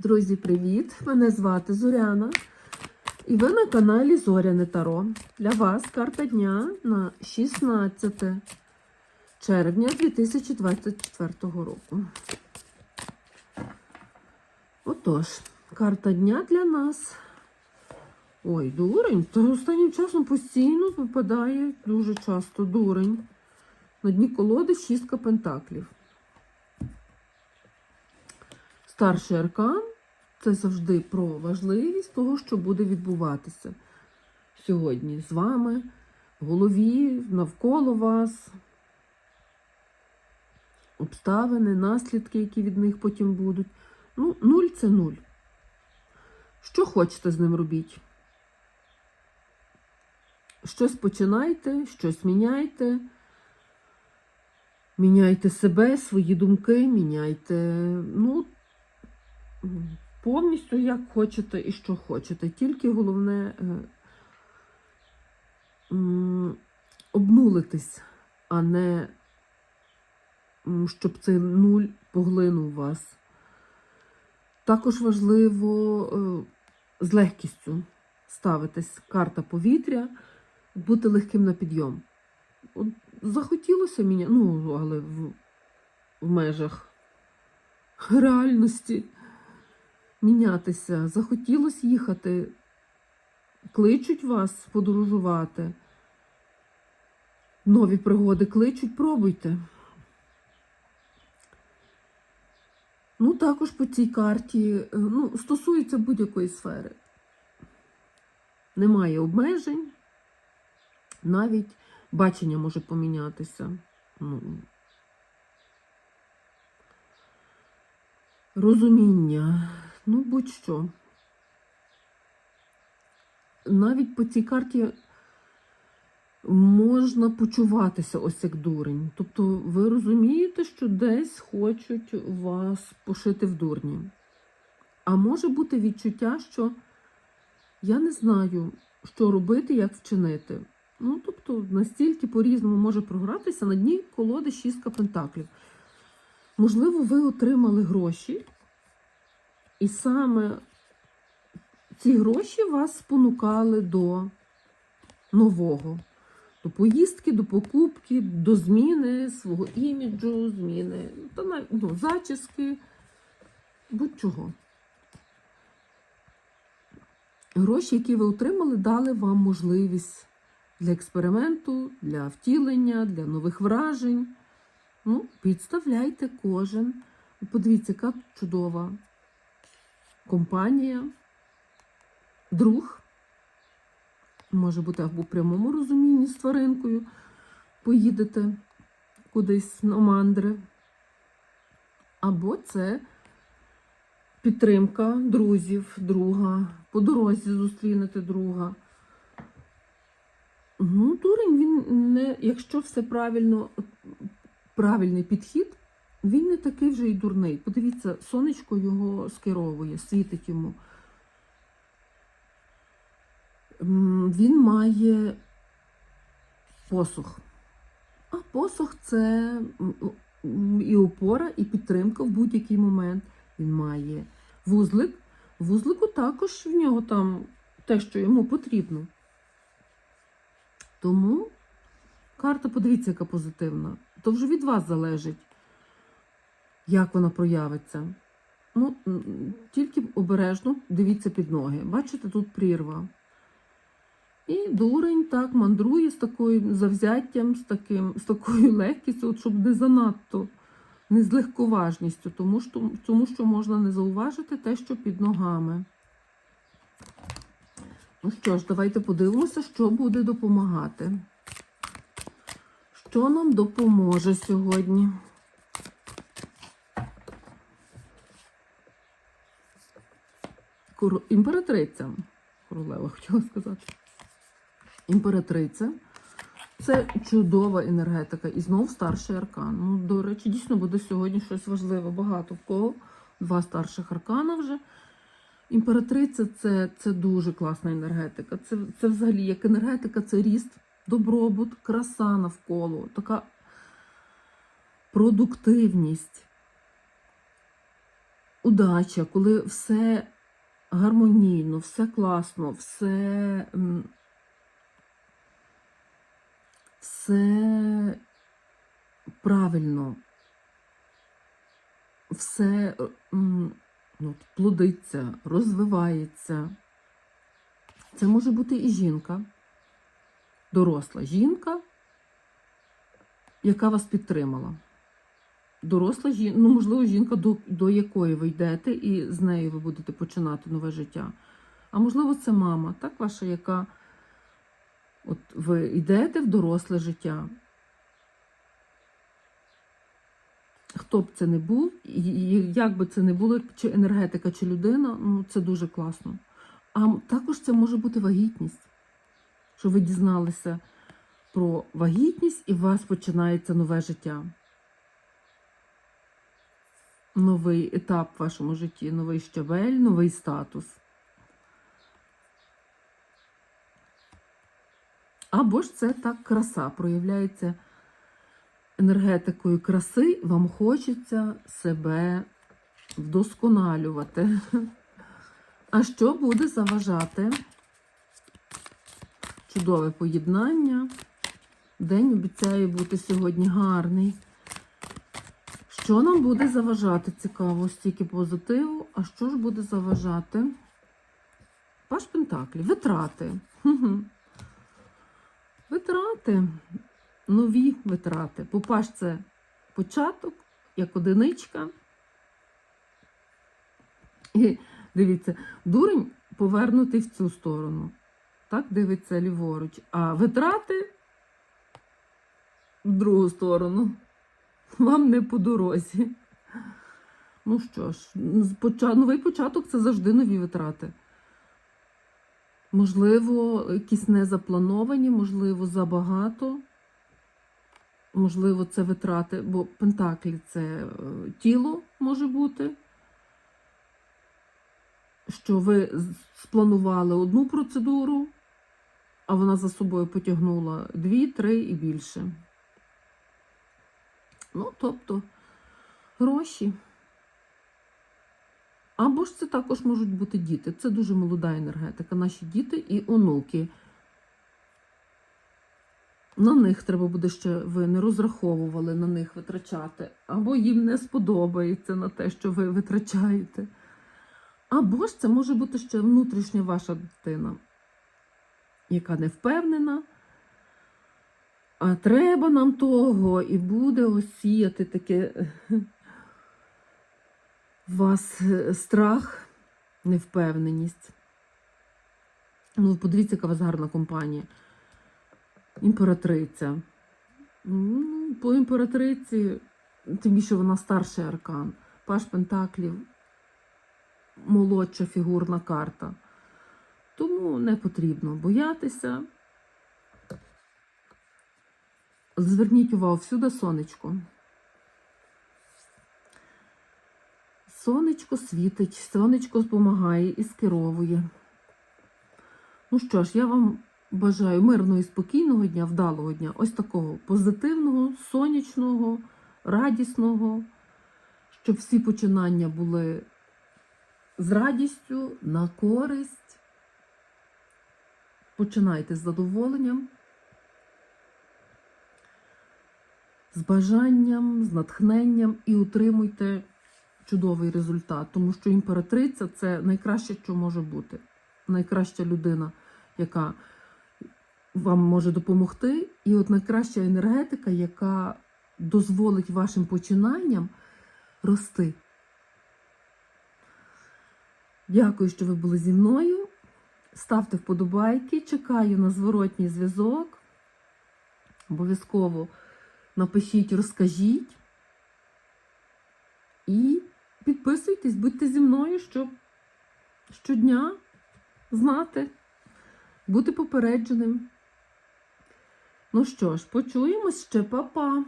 Друзі, привіт! Мене звати Зоряна. І ви на каналі Зоряне Таро. Для вас карта дня на 16 червня 2024 року. Отож, карта дня для нас. Ой, дурень. Та останнім часом постійно випадає дуже часто дурень. На дні колоди шістка пентаклів. Старший аркан це завжди про важливість того, що буде відбуватися сьогодні з вами, в голові, навколо вас, обставини, наслідки, які від них потім будуть. Ну, нуль це нуль. Що хочете з ним робіть? Щось починайте, щось міняйте. Міняйте себе, свої думки, міняйте, ну, повністю як хочете і що хочете. Тільки головне е, обнулитись, а не щоб цей нуль поглинув вас. Також важливо е, з легкістю ставитись карта повітря, бути легким на підйом. От захотілося мені, ну, але в, в межах реальності мінятися. Захотілося їхати, кличуть вас подорожувати. Нові пригоди кличуть, пробуйте. Ну, також по цій карті, е, ну, стосується будь-якої сфери. Немає обмежень, навіть бачення може помінятися. Ну, розуміння, ну будь-що. Навіть по цій карті можна почуватися ось як дурень. Тобто ви розумієте, що десь хочуть вас пошити в дурні. А може бути відчуття, що я не знаю, що робити, як вчинити. Ну, тобто, настільки по-різному може програтися на дні колоди шістка пентаклів. Можливо, ви отримали гроші, і саме ці гроші вас спонукали до нового, до поїздки, до покупки, до зміни свого іміджу, зміни та навіть ну, зачіски, будь-чого. Гроші, які ви отримали, дали вам можливість для експерименту, для втілення, для нових вражень. Ну, підставляйте кожен. Подивіться, яка чудова компанія, друг. Може бути, або в прямому розумінні з тваринкою. Поїдете кудись на мандри. Або це підтримка друзів, друга. По дорозі зустрінете друга. Ну, дурень, він не, якщо все правильно, правильний підхід, він не такий вже й дурний. Подивіться, сонечко його скеровує, світить йому. Він має посух. А посух це і опора, і підтримка в будь-який момент. Він має вузлик. Вузлику також в нього там те, що йому потрібно. Тому карта, подивіться, яка позитивна. То вже від вас залежить, як вона проявиться. Ну, тільки обережно дивіться під ноги. Бачите, тут прірва. І дурень так мандрує з такою завзяттям, з, таким, з такою легкістю, от щоб не занадто, не з легковажністю, тому що, тому що можна не зауважити те, що під ногами. Ну що ж, давайте подивимося, що буде допомагати. Що нам допоможе сьогодні? Кор... Імператриця. Королева хотіла сказати. Імператриця. Це чудова енергетика. І знов старший аркан. Ну, до речі, дійсно буде сьогодні щось важливе. Багато в кого. Два старших аркана вже. Імператриця це, це дуже класна енергетика. Це, це взагалі як енергетика, це ріст, добробут, краса навколо, така продуктивність. удача, коли все гармонійно, все класно, все, все правильно, все е, ну, от плодиться, розвивається. Це може бути і жінка, доросла жінка, яка вас підтримала. Доросла жінка, ну, можливо, жінка, до, до якої ви йдете, і з нею ви будете починати нове життя. А можливо, це мама, так ваша, яка от ви йдете в доросле життя. Хто б це не був, і- як би це не було, чи енергетика, чи людина, ну це дуже класно. А також це може бути вагітність, що ви дізналися про вагітність, і у вас починається нове життя. Новий етап в вашому житті, новий щабель, новий статус. Або ж це так краса проявляється енергетикою краси, вам хочеться себе вдосконалювати. А що буде заважати? Чудове поєднання. День обіцяє бути сьогодні гарний. Що нам буде заважати? Цікаво, стільки позитиву. А що ж буде заважати? Паш Пентаклі. Витрати. Витрати. Нові витрати. Попаш це початок, як одиничка. І дивіться, дурень повернутий в цю сторону. Так дивиться ліворуч. А витрати в другу сторону. Вам не по дорозі. Ну що ж, новий початок це завжди нові витрати. Можливо, якісь незаплановані, можливо, забагато. Можливо, це витрати, бо пентаклі це е, тіло може бути. Що ви спланували одну процедуру, а вона за собою потягнула дві, три і більше. Ну, тобто гроші. Або ж це також можуть бути діти. Це дуже молода енергетика. Наші діти і онуки. На них треба буде ще ви не розраховували на них витрачати, або їм не сподобається на те, що ви витрачаєте. Або ж це може бути ще внутрішня ваша дитина, яка не впевнена, а треба нам того, і буде осіяти таке вас е, страх, невпевненість. Ну, подивіться, яка у вас гарна компанія. Імператриця. Ну, по імператриці, тим більше вона старший аркан. Паш Пентаклів, молодша фігурна карта. Тому не потрібно боятися. Зверніть увагу всюди сонечко. Сонечко світить, сонечко допомагає і скеровує. Ну що ж, я вам бажаю мирного і спокійного дня, вдалого дня, ось такого позитивного, сонячного, радісного, щоб всі починання були з радістю, на користь. Починайте з задоволенням, з бажанням, з натхненням і утримуйте чудовий результат, тому що імператриця це найкраще, що може бути. Найкраща людина, яка вам може допомогти, і от найкраща енергетика, яка дозволить вашим починанням рости. Дякую, що ви були зі мною. Ставте вподобайки, чекаю на зворотній зв'язок. Обов'язково напишіть, розкажіть. І підписуйтесь, будьте зі мною, щоб щодня знати, бути попередженим. Ну що ж, почуємось ще, па-па!